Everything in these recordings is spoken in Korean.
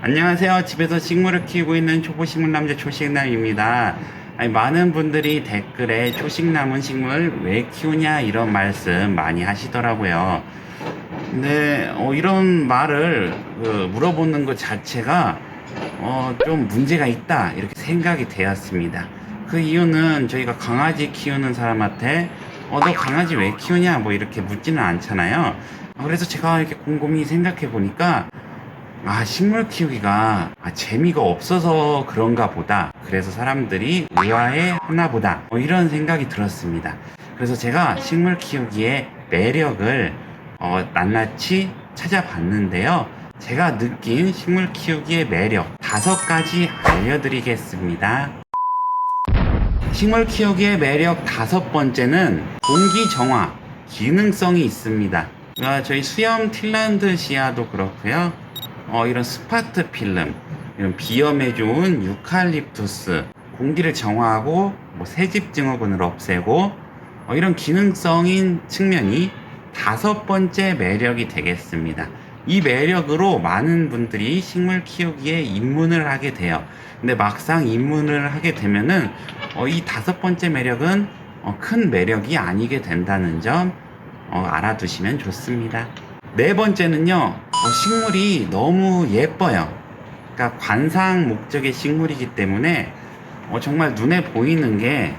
안녕하세요. 집에서 식물을 키우고 있는 초보식물 남자 초식남입니다. 아니, 많은 분들이 댓글에 초식남은 식물 왜 키우냐 이런 말씀 많이 하시더라고요. 근데 어, 이런 말을 그, 물어보는 것 자체가 어, 좀 문제가 있다 이렇게 생각이 되었습니다. 그 이유는 저희가 강아지 키우는 사람한테 어, 너 강아지 왜 키우냐 뭐 이렇게 묻지는 않잖아요. 어, 그래서 제가 이렇게 곰곰이 생각해 보니까 아, 식물 키우기가 아, 재미가 없어서 그런가 보다. 그래서 사람들이 의아해 하나 보다. 뭐 이런 생각이 들었습니다. 그래서 제가 식물 키우기의 매력을 어, 낱낱이 찾아봤는데요. 제가 느낀 식물 키우기의 매력 다섯 가지 알려드리겠습니다. 식물 키우기의 매력 다섯 번째는 공기 정화, 기능성이 있습니다. 아, 저희 수염 틸란드 시아도 그렇고요. 어, 이런 스파트 필름, 이런 비염에 좋은 유칼립투스, 공기를 정화하고 뭐 새집 증후군을 없애고 어, 이런 기능성인 측면이 다섯 번째 매력이 되겠습니다. 이 매력으로 많은 분들이 식물 키우기에 입문을 하게 돼요. 근데 막상 입문을 하게 되면은 어, 이 다섯 번째 매력은 어, 큰 매력이 아니게 된다는 점 어, 알아두시면 좋습니다. 네 번째는요, 어, 식물이 너무 예뻐요. 그러니까 관상 목적의 식물이기 때문에 어, 정말 눈에 보이는 게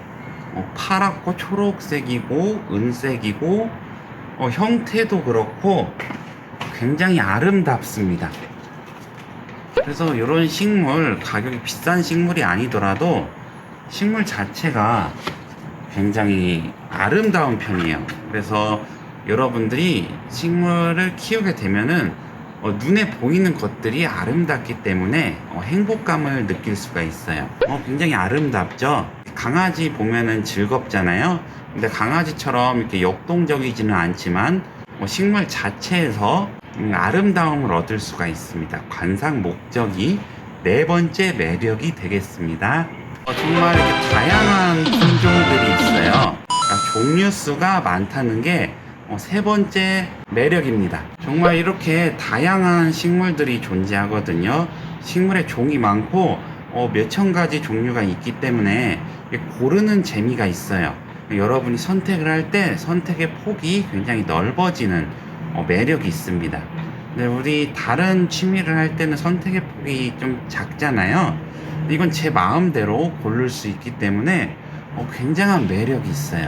어, 파랗고 초록색이고 은색이고 어, 형태도 그렇고 굉장히 아름답습니다. 그래서 이런 식물 가격이 비싼 식물이 아니더라도 식물 자체가 굉장히 아름다운 편이에요. 그래서 여러분들이 식물을 키우게 되면은 어, 눈에 보이는 것들이 아름답기 때문에 어, 행복감을 느낄 수가 있어요. 어, 굉장히 아름답죠? 강아지 보면은 즐겁잖아요. 근데 강아지처럼 이렇게 역동적이지는 않지만 어, 식물 자체에서 음, 아름다움을 얻을 수가 있습니다. 관상 목적이 네 번째 매력이 되겠습니다. 어, 정말 이렇게 다양한 품종들이 있어요. 그러니까 종류 수가 많다는 게 어, 세 번째 매력입니다. 정말 이렇게 다양한 식물들이 존재하거든요. 식물의 종이 많고 어, 몇천 가지 종류가 있기 때문에 고르는 재미가 있어요. 여러분이 선택을 할 때 선택의 폭이 굉장히 넓어지는 어, 매력이 있습니다. 근데 우리 다른 취미를 할 때는 선택의 폭이 좀 작잖아요. 이건 제 마음대로 고를 수 있기 때문에 어, 굉장한 매력이 있어요.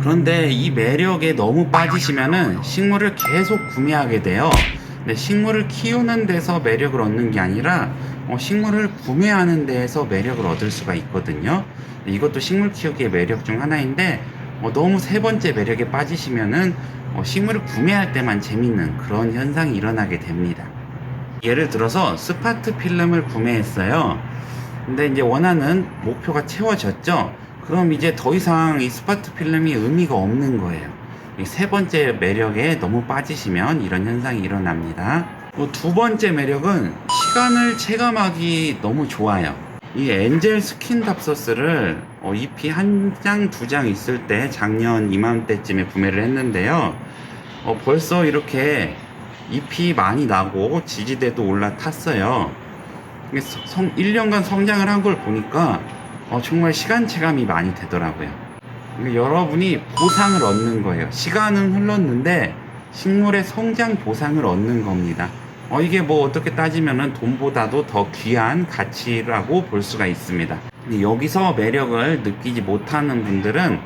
그런데 이 매력에 너무 빠지시면은 식물을 계속 구매하게 돼요. 근데 식물을 키우는 데서 매력을 얻는 게 아니라 어, 식물을 구매하는 데에서 매력을 얻을 수가 있거든요. 이것도 식물 키우기의 매력 중 하나인데 어, 너무 세 번째 매력에 빠지시면은 어, 식물을 구매할 때만 재밌는 그런 현상이 일어나게 됩니다. 예를 들어서 스파트 필름을 구매했어요. 근데 이제 원하는 목표가 채워졌죠. 그럼 이제 더 이상 이 스파트 필름이 의미가 없는 거예요. 이세 번째 매력에 너무 빠지시면 이런 현상이 일어납니다. 또두 번째 매력은 시간을 체감하기 너무 좋아요. 이 엔젤 스킨 답서스를 어, 잎이 한 장, 두 장 있을 때 작년 이맘때쯤에 구매를 했는데요. 어, 벌써 이렇게 잎이 많이 나고 지지대도 올라탔어요. 성, 1년간 성장을 한 걸 보니까 어, 정말 시간 체감이 많이 되더라고요. 그러니까 여러분이 보상을 얻는 거예요. 시간은 흘렀는데 식물의 성장 보상을 얻는 겁니다. 어, 이게 뭐 어떻게 따지면은 돈보다도 더 귀한 가치라고 볼 수가 있습니다. 근데 여기서 매력을 느끼지 못하는 분들은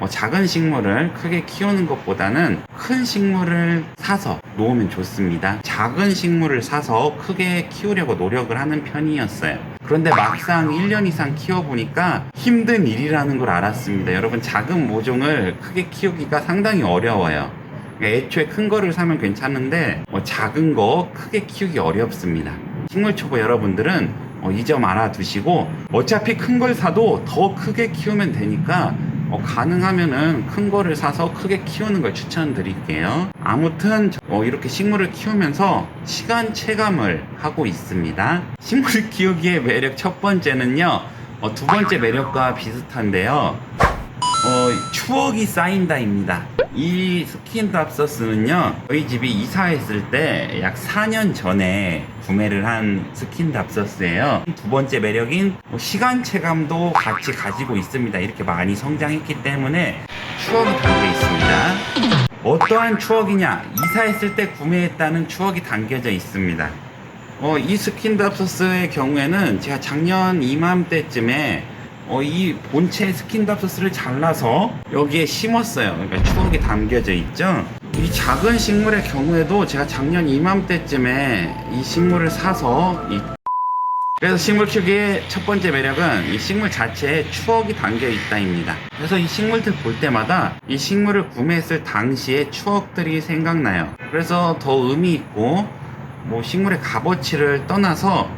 어, 작은 식물을 크게 키우는 것보다는 큰 식물을 사서 놓으면 좋습니다. 작은 식물을 사서 크게 키우려고 노력을 하는 편이었어요. 그런데 막상 1년 이상 키워보니까 힘든 일이라는 걸 알았습니다. 여러분, 작은 모종을 크게 키우기가 상당히 어려워요. 그러니까 애초에 큰 거를 사면 괜찮은데 뭐 작은 거 크게 키우기 어렵습니다. 식물 초보 여러분들은 어, 이점 알아두시고 어차피 큰 걸 사도 더 크게 키우면 되니까 어, 가능하면은 큰 거를 사서 크게 키우는 걸 추천드릴게요. 아무튼 어, 이렇게 식물을 키우면서 시간 체감을 하고 있습니다. 식물 키우기의 매력 첫 번째는요. 어, 두 번째 매력과 비슷한데요. 어, 추억이 쌓인다입니다. 이 스킨답서스는요 저희 집이 이사했을 때 약 4년 전에 구매를 한 스킨답서스예요. 두 번째 매력인 뭐 시간 체감도 같이 가지고 있습니다. 이렇게 많이 성장했기 때문에 추억이 담겨 있습니다. 어떠한 추억이냐? 이사했을 때 구매했다는 추억이 담겨져 있습니다. 어, 이 스킨답서스의 경우에는 제가 작년 이맘때쯤에 어, 이 본체 스킨답서스를 잘라서 여기에 심었어요. 그러니까 추억이 담겨져 있죠. 이 작은 식물의 경우에도 제가 작년 이맘때쯤에 이 식물을 사서 이 그래서 식물 키우기의 첫 번째 매력은 이 식물 자체에 추억이 담겨 있다입니다. 그래서 이 식물들 볼 때마다 이 식물을 구매했을 당시의 추억들이 생각나요. 그래서 더 의미 있고 뭐 식물의 값어치를 떠나서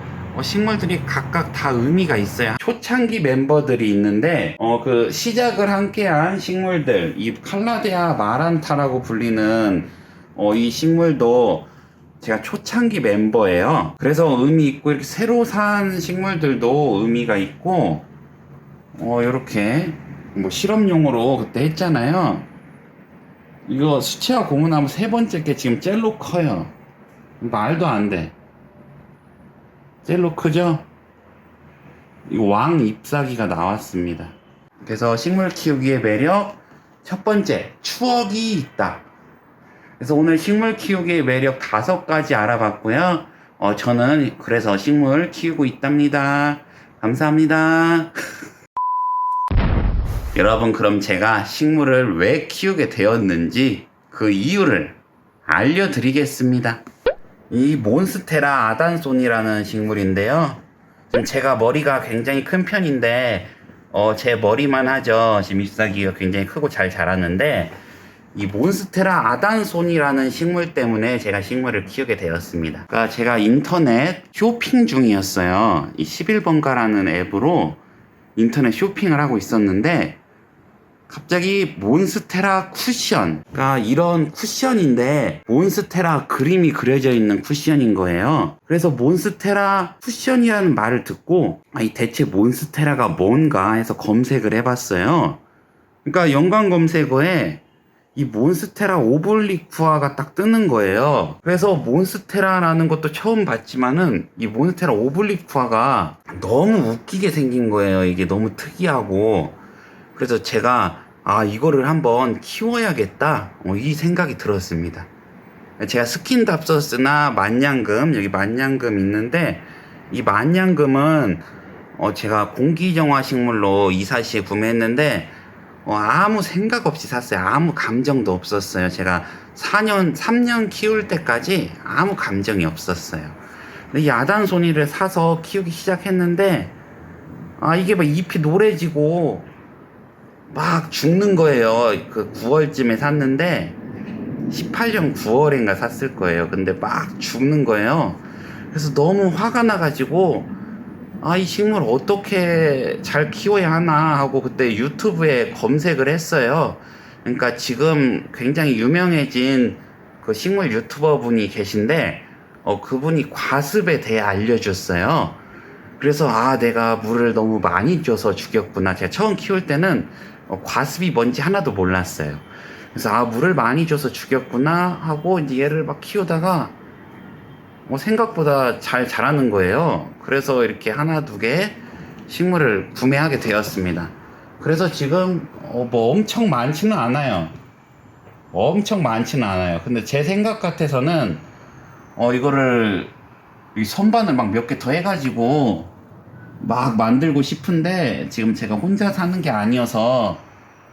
어, 식물들이 각각 다 의미가 있어요. 초창기 멤버들이 있는데 어 그 시작을 함께한 식물들 이 칼라데아 마란타라고 불리는 어 이 식물도 제가 초창기 멤버예요. 그래서 의미 있고 이렇게 새로 산 식물들도 의미가 있고 어 이렇게 뭐 실험용으로 그때 했잖아요. 이거 수채화 고무나무 세 번째 게 지금 젤로 커요. 말도 안 돼. 젤로 크죠? 왕 잎사귀가 나왔습니다. 그래서 식물 키우기의 매력 첫 번째 추억이 있다. 그래서 오늘 식물 키우기의 매력 다섯 가지 알아봤고요. 어, 저는 그래서 식물 키우고 있답니다. 감사합니다. 여러분 그럼 제가 식물을 왜 키우게 되었는지 그 이유를 알려드리겠습니다. 이 몬스테라 아단손이라는 식물인데요. 지금 제가 머리가 굉장히 큰 편인데 어, 제 머리만 하죠. 지금 잎사귀가 굉장히 크고 잘 자랐는데 이 몬스테라 아단손이라는 식물 때문에 제가 식물을 키우게 되었습니다. 그러니까 제가 인터넷 쇼핑 중이었어요. 이 11번가라는 앱으로 인터넷 쇼핑을 하고 있었는데 갑자기 몬스테라 쿠션. 그러니까 이런 쿠션인데 몬스테라 그림이 그려져 있는 쿠션인 거예요. 그래서 몬스테라 쿠션이라는 말을 듣고 아이 대체 몬스테라가 뭔가 해서 검색을 해봤어요. 그러니까 연관 검색어에 이 몬스테라 오블리쿠아가 딱 뜨는 거예요. 그래서 몬스테라라는 것도 처음 봤지만은 이 몬스테라 오블리쿠아가 너무 웃기게 생긴 거예요. 이게 너무 특이하고. 그래서 제가 아 이거를 한번 키워야겠다 어, 이 생각이 들었습니다. 제가 스킨답서스나 만냥금 여기 만냥금 있는데 이 만냥금은 어, 제가 공기정화 식물로 이사 시에 구매했는데 어, 아무 생각 없이 샀어요. 아무 감정도 없었어요. 제가 4년 3년 키울 때까지 아무 감정이 없었어요. 근데 이 아단소니를 사서 키우기 시작했는데 아 이게 막 잎이 노래지고 막 죽는 거예요. 그 9월쯤에 샀는데 18년 9월인가 샀을 거예요. 근데 막 죽는 거예요. 그래서 너무 화가 나가지고 아, 이 식물 어떻게 잘 키워야 하나 하고 그때 유튜브에 검색을 했어요. 그러니까 지금 굉장히 유명해진 그 식물 유튜버 분이 계신데 어, 그분이 과습에 대해 알려줬어요. 그래서 아, 내가 물을 너무 많이 줘서 죽였구나. 제가 처음 키울 때는 어, 과습이 뭔지 하나도 몰랐어요. 그래서 아 물을 많이 줘서 죽였구나 하고 이제 얘를 막 키우다가 뭐 생각보다 잘 자라는 거예요. 그래서 이렇게 하나 두 개 식물을 구매하게 되었습니다. 그래서 지금 어, 뭐 엄청 많지는 않아요. 엄청 많지는 않아요. 근데 제 생각 같아서는 어 이거를 이 선반을 막 몇 개 더 해가지고 막 만들고 싶은데 지금 제가 혼자 사는 게 아니어서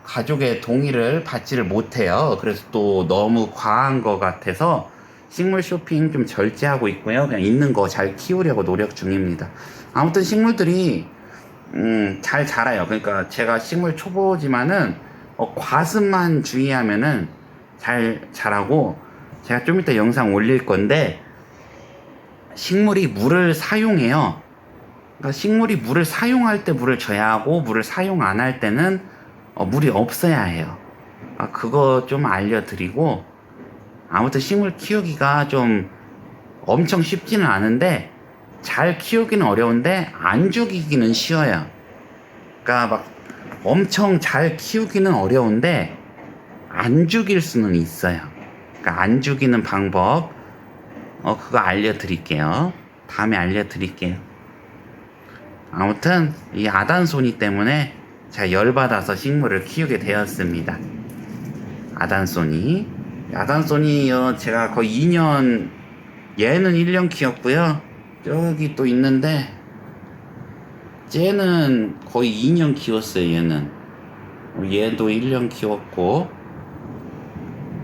가족의 동의를 받지를 못해요. 그래서 또 너무 과한 것 같아서 식물 쇼핑 좀 절제하고 있고요. 그냥 있는 거 잘 키우려고 노력 중입니다. 아무튼 식물들이 음, 잘 자라요. 그러니까 제가 식물 초보지만은 어, 과습만 주의하면은 잘 자라고 제가 좀 이따 영상 올릴 건데 식물이 물을 사용해요. 그러니까 식물이 물을 사용할 때 물을 줘야 하고 물을 사용 안 할 때는 어, 물이 없어야 해요. 아, 그거 좀 알려드리고 아무튼 식물 키우기가 좀 엄청 쉽지는 않은데 잘 키우기는 어려운데 안 죽이기는 쉬워요. 그러니까 막 엄청 잘 키우기는 어려운데 안 죽일 수는 있어요. 그러니까 안 죽이는 방법, 어, 그거 알려드릴게요. 다음에 알려드릴게요. 아무튼, 이 아단소니 때문에 제가 열받아서 식물을 키우게 되었습니다. 아단소니. 아단소니요, 제가 거의 2년, 얘는 1년 키웠고요. 저기 또 있는데, 쟤는 거의 2년 키웠어요, 얘는. 얘도 1년 키웠고.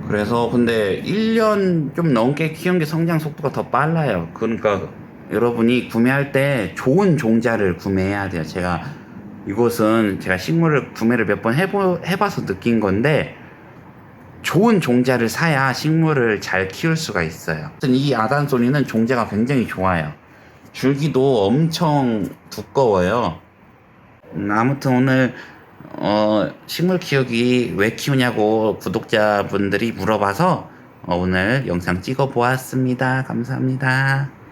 그래서 근데 1년 좀 넘게 키운 게 성장 속도가 더 빨라요. 그러니까 여러분이 구매할 때 좋은 종자를 구매해야 돼요. 제가 이곳은 제가 식물을 구매를 몇 번 해봐서 느낀 건데 좋은 종자를 사야 식물을 잘 키울 수가 있어요. 이 아단소니는 종자가 굉장히 좋아요. 줄기도 엄청 두꺼워요. 음, 아무튼 오늘 어, 식물 키우기 왜 키우냐고 구독자분들이 물어봐서 어, 오늘 영상 찍어 보았습니다. 감사합니다.